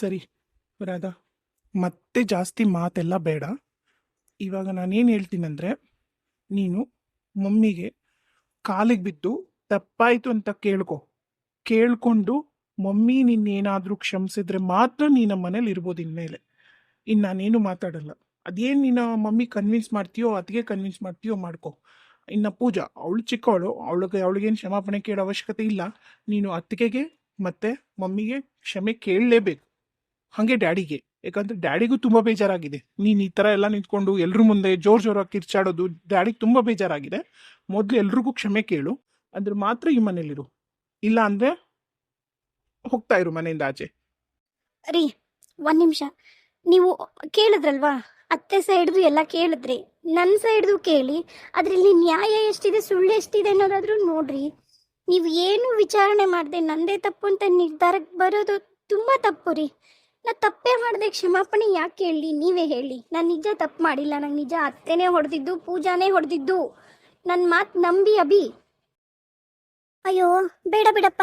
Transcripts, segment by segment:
ಸರಿ, ರಾಧಾ, ಮತ್ತೆ ಜಾಸ್ತಿ ಮಾತೆಲ್ಲ ಬೇಡ. ಇವಾಗ ನಾನೇನು ಹೇಳ್ತೀನಂದ್ರೆ, ನೀನು ಮಮ್ಮಿಗೆ ಕಾಲಿಗೆ ಬಿದ್ದು ತಪ್ಪಾಯಿತು ಅಂತ ಕೇಳ್ಕೊ. ಕೇಳ್ಕೊಂಡು ಮಮ್ಮಿ ನಿನ್ನೇನಾದರೂ ಕ್ಷಮಿಸಿದ್ರೆ ಮಾತ್ರ ನೀನು ನಮ್ಮ ಮನೇಲಿ ಇರ್ಬೋದು ಇನ್ಮೇಲೆ. ಇನ್ನು ನಾನೇನು ಮಾತಾಡಲ್ಲ. ಅದೇನು ನೀನು ಮಮ್ಮಿ ಕನ್ವಿನ್ಸ್ ಮಾಡ್ತೀಯೋ ಅದಕ್ಕೆ ಕನ್ವಿನ್ಸ್ ಮಾಡ್ತೀಯೋ ಮಾಡ್ಕೊ. ಇನ್ನು ಪೂಜಾ, ಅವಳು ಚಿಕ್ಕವಳು, ಅವಳಿಗೆ, ಅವಳಿಗೇನು ಕ್ಷಮಾಪಣೆ ಕೇಳೋ ಅವಶ್ಯಕತೆ ಇಲ್ಲ. ನೀನು ಅತ್ತಿಗೆಗೆ ಮತ್ತು ಮಮ್ಮಿಗೆ ಕ್ಷಮೆ ಕೇಳಲೇಬೇಕು. ಹಾಗೆ ಡ್ಯಾಡಿಗೆ. ಯಾಕಂದ್ರೆ ಡ್ಯಾಡಿಗೂ ತುಂಬಾ ಬೇಜಾರಾಗಿದೆ. ನೀನು ಈ ಥರ ಎಲ್ಲ ನಿಂತ್ಕೊಂಡು ಎಲ್ರ ಮುಂದೆ ಜೋರ್ ಜೋರಾಗಿ ಕಿರ್ಚಾಡೋದು ಡ್ಯಾಡಿಗೆ ತುಂಬಾ ಬೇಜಾರಾಗಿದೆ. ಮೊದಲು ಎಲ್ರಿಗೂ ಕ್ಷಮೆ ಕೇಳು. ಅಂದ್ರೆ ಮಾತ್ರ ಈ ಮನೇಲಿರು. ಇಲ್ಲ ಅಂದ್ರೆ ಹೋಗ್ತಾ ಇರು ಮನೆಯಿಂದ ಆಚೆ. ರೀ, ಒಂದ್ ನಿಮಿಷ. ನೀವು ಕೇಳಿದ್ರಲ್ವಾ? ಅತ್ತೆ ಸೈಡ್ದು ಎಲ್ಲ ಕೇಳಿದ್ರಿ. ನನ್ನ ಸೈಡ್ದು ಕೇಳಿ. ಅದರಲ್ಲಿ ನ್ಯಾಯ ಎಷ್ಟಿದೆ, ಸುಳ್ಳು ಎಷ್ಟಿದೆ ಅನ್ನೋದಾದ್ರೂ ನೋಡ್ರಿ. ನೀವು ಏನು ವಿಚಾರಣೆ ಮಾಡದೆ ನಂದೇ ತಪ್ಪು ಅಂತ ನಿರ್ಧಾರಕ್ಕೆ ಬರೋದು ತುಂಬಾ ತಪ್ಪು ರೀ. ನಾ ತಪ್ಪೇ ಮಾಡಿದೆ, ಕ್ಷಮಾಪಣೆ ಯಾಕೆ ಹೇಳಿ? ನೀವೇ ಹೇಳಿ. ನಾನು ನಿಜ ತಪ್ಪು ಮಾಡಿಲ್ಲ. ನಂಗೆ ನಿಜ ಅತ್ತೆನೇ ಹೊಡೆದಿದ್ದು, ಪೂಜಾನೇ ಹೊಡೆದಿದ್ದು. ನನ್ನ ಮಾತು ನಂಬಿ ಅಭಿ. ಅಯ್ಯೋ, ಬೇಡ ಬಿಡಪ್ಪ.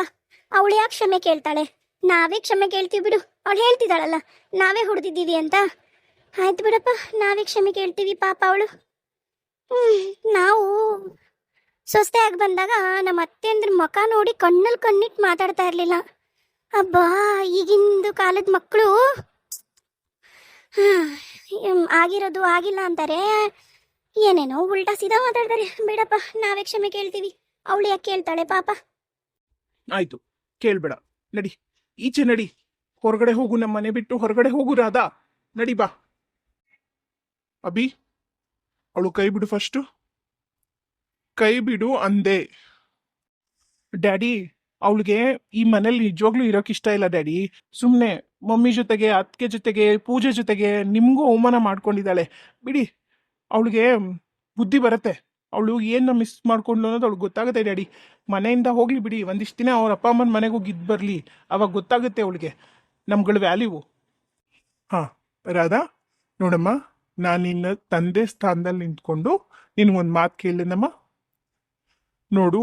ಅವಳು ಯಾಕೆ ಕ್ಷಮೆ ಕೇಳ್ತಾಳೆ? ನಾವೇ ಕ್ಷಮೆ ಕೇಳ್ತೀವಿ ಬಿಡು. ಅವಳು ಹೇಳ್ತಿದ್ದಾಳಲ್ಲ, ನಾವೇ ಹೊಡೆದಿದ್ದೀವಿ ಅಂತ. ಆಯ್ತು ಬಿಡಪ್ಪ, ನಾವೇ ಕ್ಷಮೆ ಕೇಳ್ತೀವಿ ಪಾಪ ಅವಳು. ನಾವು ಸೊಸ್ತೆಯಾಗಿ ಬಂದಾಗ ನಮ್ಮ ಅತ್ತೆ ಅಂದ್ರೆ ಮುಖ ನೋಡಿ ಕಣ್ಣಲ್ಲಿ ಕಣ್ಣಿಟ್ಟು ಮಾತಾಡ್ತಾ ಇರಲಿಲ್ಲ. ಅಬ್ಬಾ, ಈಗಿಂದು ಕಾಲದ ಮಕ್ಕಳು. ಆಗಿರೋದು ಆಗಿಲ್ಲ ಅಂತಾರೆ. ಏನೇನೋ ಉಲ್ಟಾ ಸೀದಾ ಮಾತಾಡ್ತಾರೆ. ಬೇಡಪ್ಪ, ನಾವೇ ಕ್ಷಮೆ ಕೇಳ್ತೀವಿ. ಅವಳು ಯಾಕೆ ಕೇಳ್ತಾಳೆ, ಪಾಪ? ಆಯ್ತು, ಕೇಳ್ಬೇಡ. ನಡಿ, ಈಚೆ ನಡಿ. ಹೊರಗಡೆ ಹೋಗು ನಮ್ಮ ಮನೆ ಬಿಟ್ಟು ಹೊರಗಡೆ ಹೋಗು, ರಾಧಾ. ನಡಿ ಬಾ. ಅಭಿ, ಅವಳು ಕೈ ಬಿಡು ಫಸ್ಟು ಕೈ ಬಿಡು ಅಂದೆ. ಡ್ಯಾಡಿ ಅವಳಿಗೆ ಈ ಮನೇಲಿ ನಿಜವಾಗ್ಲೂ ಇರೋಕೆ ಇಷ್ಟ ಇಲ್ಲ, ಡ್ಯಾಡಿ. ಸುಮ್ಮನೆ ಮಮ್ಮಿ ಜೊತೆಗೆ, ಅತ್ತಿಗೆ ಜೊತೆಗೆ, ಪೂಜೆ ಜೊತೆಗೆ ನಿಮಗೂ ಅವಮಾನ ಮಾಡ್ಕೊಂಡಿದ್ದಾಳೆ. ಬಿಡಿ, ಅವಳಿಗೆ ಬುದ್ಧಿ ಬರುತ್ತೆ. ಅವಳು ಏನು ಮಿಸ್ ಮಾಡ್ಕೊಂಡು ಅನ್ನೋದು ಅವಳಿಗೆ ಗೊತ್ತಾಗುತ್ತೆ, ಡ್ಯಾಡಿ. ಮನೆಯಿಂದ ಹೋಗ್ಲಿ ಬಿಡಿ. ಒಂದಿಷ್ಟು ದಿನ ಅವ್ರ ಅಪ್ಪ ಅಮ್ಮನ ಮನೆಗೆ ಹೋಗಿ ಇದ್ದು ಬರಲಿ. ಅವಾಗ ಗೊತ್ತಾಗುತ್ತೆ ಅವಳಿಗೆ. ನಮ್ಗಳ ವ್ಯಾಲ್ಯೂ ಹಾಂ, ರಾಧಾ, ನೋಡಮ್ಮ, ನಾನು ನಿನ್ನ ತಂದೆ ಸ್ಥಾನದಲ್ಲಿ ನಿಂತ್ಕೊಂಡು ನಿನಗೊಂದು ಮಾತು ಕೇಳಿದೆನಮ್ಮ ನೋಡು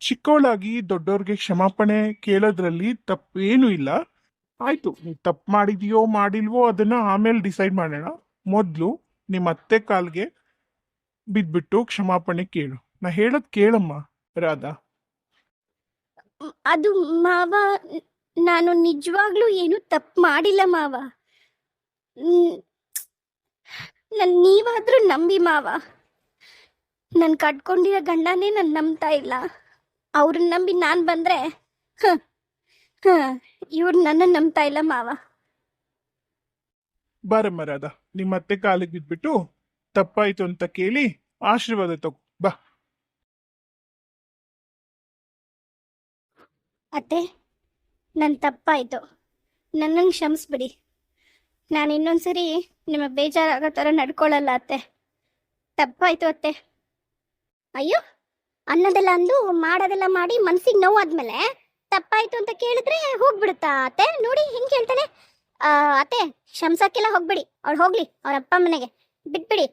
ಚಿಕ್ಕವಳಾಗಿ ದೊಡ್ಡವ್ರಿಗೆ ಕ್ಷಮಾಪಣೆ ಕೇಳೋದ್ರಲ್ಲಿ ತಪ್ಪೇನೂ ಇಲ್ಲ. ಆಯ್ತು ನೀವು ತಪ್ಪು ಮಾಡಿದೀಯೋ ಮಾಡಿಲ್ವೋ ಅದನ್ನ ಆಮೇಲೆ ಡಿಸೈಡ್ ಮಾಡೋಣ. ಮೊದಲು ನಿಮ್ಮ ಅತ್ತೆ ಕಾಲ್ಗೆ ಬಿದ್ಬಿಟ್ಟು ಕ್ಷಮಾಪಣೆ ಕೇಳು. ನಾ ಹೇಳೋದು ಕೇಳಮ್ಮ, ರಾಧಾ. ಅದು ಮಾವ, ನಾನು ನಿಜವಾಗ್ಲೂ ಏನು ತಪ್ಪು ಮಾಡಿಲ್ಲ ಮಾವ. ನನ್ ನೀವಾದ್ರೂ ನಂಬಿ ಮಾವ. ನನ್ ಕಟ್ಕೊಂಡಿರೋ ಗಂಡನೇ ನನ್ ನಂಬ್ತಾ ಇಲ್ಲ. ಅವ್ರನ್ನ ನಂಬಿ ನಾನ್ ಬಂದ್ರೆ ಇವ್ರು ನನ್ನ ನಂಬ್ತಾ ಇಲ್ಲ ಮಾವ. ಬಾರಮ್ಮ ರಾಧಾ ನಿಮ್ಮ ಅತ್ತೆ ಕಾಲಿಗೆ ಬಿದ್ಬಿಟ್ಟು ತಪ್ಪಾಯ್ತು ಅಂತ ಕೇಳಿ ಆಶೀರ್ವಾದ ತಗೋ ಬಾ. ಅತ್ತೆ ನನ್ ತಪ್ಪಾಯ್ತು. ನನ್ನನ್ನು ಕ್ಷಮಿಸ್ಬಿಡಿ. ನಾನು ಇನ್ನೊಂದ್ಸರಿ ನಿಮ್ಮ ಬೇಜಾರಾಗೋ ಥರ ನಡ್ಕೊಳ್ಳಲ್ಲ ಅತ್ತೆ. ತಪ್ಪಾಯ್ತು ಅತ್ತೆ. ಅಯ್ಯೋ! ಅನ್ನೋದೆಲ್ಲ ಅಂದು ಮಾಡೋದೆಲ್ಲ ಮಾಡಿ ಮನ್ಸಿಗೆ ನೋವಾದ್ಮೇಲೆ ತಪ್ಪಾಯ್ತು ಅಂತ ಕೇಳಿದ್ರೆ ಹೋಗ್ಬಿಡುತ್ತಾ ಅತ್ತೆ? ನೋಡಿ ಹಿಂಗೆ ಹೇಳ್ತಾನೆ ಆ, ಅತ್ತೆ ಕ್ಷಮ್ಸಕ್ಕೆಲ್ಲ ಹೋಗ್ಬಿಡಿ. ಅವ್ಳು ಹೋಗ್ಲಿ ಅವ್ರ ಅಪ್ಪ ಮನೆಗೆ ಬಿಟ್ಬಿಡಿ.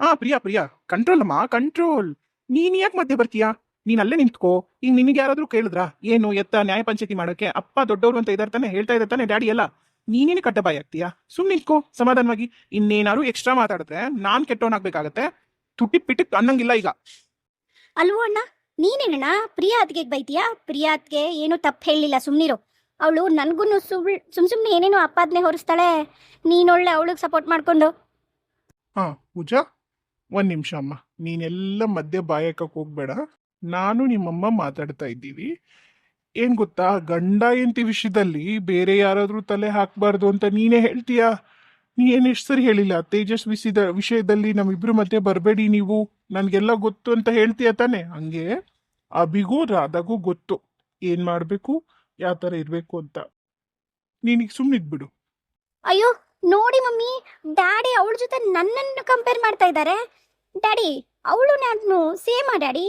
ಹಾ ಪ್ರಿಯಾ ಪ್ರಿಯಾ ಕಂಟ್ರೋಲ್ ಅಮ್ಮ ಕಂಟ್ರೋಲ್ ನೀನ್ ಯಾಕೆ ಮಧ್ಯೆ ಬರ್ತೀಯಾ? ನೀನ್ ಅಲ್ಲೇ ನಿಂತ್ಕೋ. ಈಗ ನಿನಗೆ ಯಾರಾದ್ರೂ ಕೇಳಿದ್ರಾ? ಏನು ಎತ್ತ ನ್ಯಾಯ ಪಂಚಾಯತಿ ಮಾಡೋಕೆ? ಅಪ್ಪ ದೊಡ್ಡವರು ಅಂತ ಇದಾರೆ ತಾನೆ ಹೇಳ್ತಾ ಇದ್ದಾರೆ ತಾನೆ ಡ್ಯಾಡಿ ಎಲ್ಲ. ನೀನೇನು ಕಟ್ಟಬಾಯಿ ಆಗ್ತೀಯಾ? ಸುಮ್ಮನೆ ನಿಂತ್ಕೋ ಸಮಾಧಾನವಾಗಿ. ಇನ್ನೇನಾದ್ರು ಎಕ್ಸ್ಟ್ರಾ ಮಾತಾಡಿದ್ರೆ ನಾನ್ ಕೆಟ್ಟವನಾಗ್ಬೇಕಾಗತ್ತೆ. ತುಟ್ಟಿ ಪಿಟಿಕ್ ಅನ್ನಂಗಿಲ್ಲ ಈಗ. ಅಲ್ವೋ ಅಣ್ಣ? ನೀನೇನಣ್ಣ? ಪ್ರಿಯಾ ಅತ್ಗೆ ಬೈತೀಯಾ? ಪ್ರಿಯಾ ಅತ್ಗೆ ಏನು ತಪ್ಪು ಹೇಳಿಲ್ಲ ಸುಮ್ನಿರು. ಅವಳು ನನಗೂ ಸುಳ್ ಸುಮ್ ಸುಮ್ನೆ ಏನೇನೋ ಅಪ್ಪಾದ್ನೆ ಹೊರಿಸ್ತಾಳೆ. ನೀನೊಳ್ಳೆ ಅವಳಿಗೆ ಸಪೋರ್ಟ್ ಮಾಡ್ಕೊಂಡು. ಹಾ, ಪೂಜಾ? ಒಂದ್ ನಿಮಿಷ ಅಮ್ಮ. ನೀನೆಲ್ಲ ಮಧ್ಯೆ ಬಾಯಕಕ್ಕೆ ಹೋಗ್ಬೇಡ. ನಾನು ನಿಮ್ಮಮ್ಮ ಮಾತಾಡ್ತಾ ಇದ್ದೀವಿ. ಏನ್ ಗೊತ್ತಾ, ಗಂಡ ಎಂತಿ ವಿಷಯದಲ್ಲಿ ಬೇರೆ ಯಾರಾದ್ರೂ ತಲೆ ಹಾಕ್ಬಾರ್ದು ಅಂತ ನೀನೇ ಹೇಳ್ತೀಯಾ? ನೀ ಏನ್ ಎಷ್ಟು ಸರಿ ಹೇಳಿಲ್ಲ? ತೇಜಸ್ ವಿಷಯದ ವಿಷಯದಲ್ಲಿ ನಮ್ಮಿಬ್ರು ಮಧ್ಯೆ ಬರಬೇಡಿ ನೀವು. ನನಗೆಲ್ಲ ಗೊತ್ತು ಅಂತ ಹೇಳ್ತೀಯ ತಾನೆ? ಹಂಗೆ? ಅಭಿಗೂ ರಾಧಾಗೂ ಗೊತ್ತು. ಏನು ಮಾಡಬೇಕು? ಯಾವ ಥರ ಇರಬೇಕು ಅಂತ. ನೀನೀಗ ಸುಮ್ಮನಿದ್ಬಿಡು ಅಯ್ಯೋ ನೋಡಿ ಮಮ್ಮಿ ಡ್ಯಾಡಿ ಅವಳ ಜೊತೆ ನನ್ನನ್ನು ಕಂಪೇರ್ ಮಾಡ್ತಾ ಇದ್ದಾರೆ ಡ್ಯಾಡಿ ಅವಳು ನಾನು ಸೇಮಾ ಡ್ಯಾಡಿ.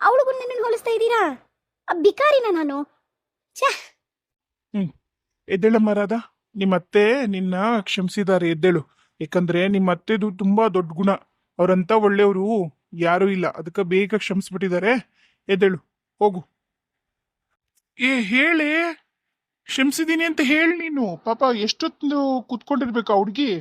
ಅವಳಿಗೂ ನನ್ನನ್ನು ಹೋಲಿಸ್ತಾ ಇದ್ದೀರಾ? ಬಿಕಾರಿನ ನಾನು. ಎದ್ದೇಳಮ್ಮ ರಾಧಾ. ನಿಮ್ಮ ಅತ್ತೆ ನಿನ್ನ ಕ್ಷಮಿಸಿದ್ದಾರೆ, ಎದ್ದೇಳು. ಯಾಕಂದ್ರೆ ನಿಮ್ಮ ಅತ್ತೆದು ತುಂಬಾ ದೊಡ್ಡ ಗುಣ. ಅವ್ರಂತ ಒಳ್ಳೆಯವರು ಯಾರೂ ಇಲ್ಲ. ಅದಕ್ಕೆ ಬೇಗ ಕ್ಷಮಿಸ್ಬಿಟ್ಟಿದ್ದಾರೆ, ಎದ್ದೇಳು. ಹೋಗು. ಏ, ಹೇಳಿ. ಕ್ಷಮಿಸಿದೀನಿ ಅಂತ ಹೇಳಿ ನೀನು. ಪಾಪ ಎಷ್ಟೊತ್ತು ಕುತ್ಕೊಂಡಿರ್ಬೇಕು ಹುಡುಗಿ.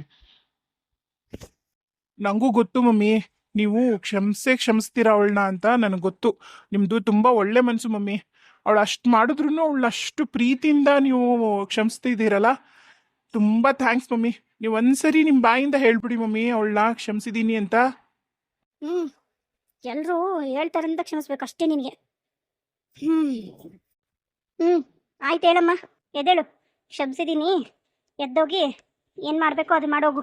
ನಂಗೂ ಗೊತ್ತು ಮಮ್ಮಿ. ನೀವು ಕ್ಷಮಿಸೇ ಕ್ಷಮಿಸ್ತೀರಾ ಅವಳನ್ನ ಅಂತ ನನಗೆ ಗೊತ್ತು. ನಿಮ್ದು ತುಂಬಾ ಒಳ್ಳೆ ಮನಸ್ಸು ಮಮ್ಮಿ. ಅವಳು ಅಷ್ಟು ಮಾಡಿದ್ರು ಅವಳು ಅಷ್ಟು ಪ್ರೀತಿಯಿಂದ ನೀವು ಕ್ಷಮಿಸ್ತಿದ್ದೀರಲ್ಲ ತುಂಬಾ ಥ್ಯಾಂಕ್ಸ್ ಮಮ್ಮಿ. ನೀವು ಒಂದ್ಸರಿ ನಿಮ್ಮ ಬಾಯಿಂದ ಹೇಳ್ಬಿಡಿ ಮಮ್ಮಿ ಅವಳನ್ನ ಕ್ಷಮಿಸಿದ್ದೀನಿ ಅಂತ. ಹ್ಞೂ ಎಲ್ಲರೂ ಹೇಳ್ತಾರಂತ ಕ್ಷಮಿಸ್ಬೇಕು ಅಷ್ಟೇ ನಿನಗೆ. ಹ್ಞೂ ಹ್ಞೂ ಆಯ್ತು ಹೇಳಮ್ಮ. ಎದ್ದೇಳು. ಕ್ಷಮಿಸಿದ್ದೀನಿ ಎದ್ದೋಗಿ ಏನು ಮಾಡಬೇಕು ಅದು ಮಾಡೋಗು.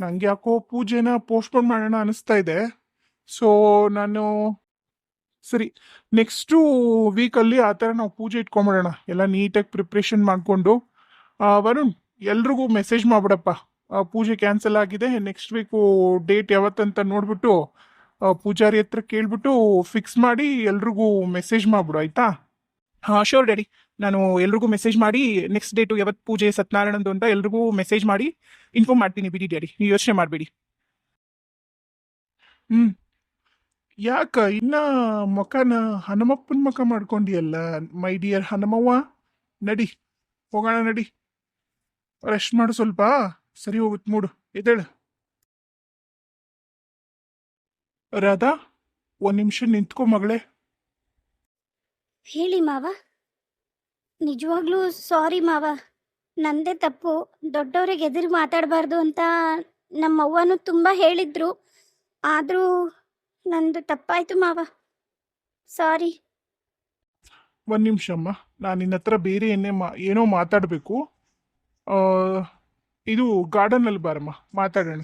ನಂಗೆ ಯಾಕೋ ಪೂಜೆನ ಪೋಸ್ಟ್ಪೋನ್ ಮಾಡೋಣ ಅನಿಸ್ತಾ ಇದೆ. ಸೊ ನಾನು ಸರಿ ನೆಕ್ಸ್ಟು ವೀಕಲ್ಲಿ ಆ ಥರ ನಾವು ಪೂಜೆ ಇಟ್ಕೊಂಬಿಡೋಣ. ಎಲ್ಲ ನೀಟಾಗಿ ಪ್ರಿಪ್ರೇಷನ್ ಮಾಡಿಕೊಂಡು. ವರುಣ್, ಎಲ್ರಿಗೂ ಮೆಸೇಜ್ ಮಾಡ್ಬಿಡಪ್ಪ. ಪೂಜೆ ಕ್ಯಾನ್ಸಲ್ ಆಗಿದೆ. ನೆಕ್ಸ್ಟ್ ವೀಕು ಡೇಟ್ ಯಾವತ್ತಂತ ನೋಡ್ಬಿಟ್ಟು ಪೂಜಾರಿ ಹತ್ರ ಕೇಳಿಬಿಟ್ಟು ಫಿಕ್ಸ್ ಮಾಡಿ ಎಲ್ರಿಗೂ ಮೆಸೇಜ್ ಮಾಡ್ಬಿಡು, ಆಯ್ತಾ? ಹಾಂ ಶೋರ್ ಡ್ಯಾಡಿ ನಾನು ಎಲ್ರಿಗೂ ಮೆಸೇಜ್ ಮಾಡಿ ನೆಕ್ಸ್ಟ್ ಡೇಟು ಯಾವತ್ತು ಪೂಜೆ ಸತ್ಯನಾರಾಯಣಂದು ಅಂತ ಎಲ್ರಿಗೂ ಮೆಸೇಜ್ ಮಾಡಿ ಇನ್ಫಾರ್ಮ್ ಮಾಡ್ತೀನಿ ಬಿಡಿ ಡ್ಯಾಡಿ ನೀವು ಯೋಚನೆ ಮಾಡಬೇಡಿ. ಹ್ಞೂ ಯಾಕ, ಇನ್ನ ಮುಖನ ಹನುಮಪ್ಪನ ಮುಖ ಮಾಡ್ಕೊಂಡಿಯಲ್ಲ ಮೈ ಡಿಯರ್ ಹನುಮವ್ವ? ನಡಿ, ಹೋಗೋಣ, ನಡಿ. ರೆಸ್ಟ್ ಮಾಡು ಸ್ವಲ್ಪ. ಸರಿ ಹೋಗುತ್ತೆ ಮೂಡು. ಎದ್ದೇಳು. ರಾಧಾ ಒಂದ್ ನಿಮಿಷ ನಿಂತ್ಕೋ ಮಗಳೇ. ಹೇಳಿ ಮಾವ. ನಿಜವಾಗ್ಲೂ ಸಾರಿ ಮಾವ. ನಂದೇ ತಪ್ಪು. ದೊಡ್ಡವ್ರಿಗೆ ಎದುರು ಮಾತಾಡಬಾರ್ದು ಅಂತ ನಮ್ಮ ಅವ್ವನು ತುಂಬ ಹೇಳಿದ್ರು. ಆದರೂ ನಂದು ತಪ್ಪಾಯ್ತು ಮಾವ. ಸಾರಿ ಒಂದ್ ನಿಮಿಷ ಅಮ್ಮ. ನಾನು ನಿನ್ನ ಹತ್ರ ಬೇರೆ ಏನೇ ಮಾ ಏನೋ ಮಾತಾಡಬೇಕು. ಇದು ಗಾರ್ಡನಲ್ಲಿ ಬಾರಮ್ಮ ಮಾತಾಡೋಣ.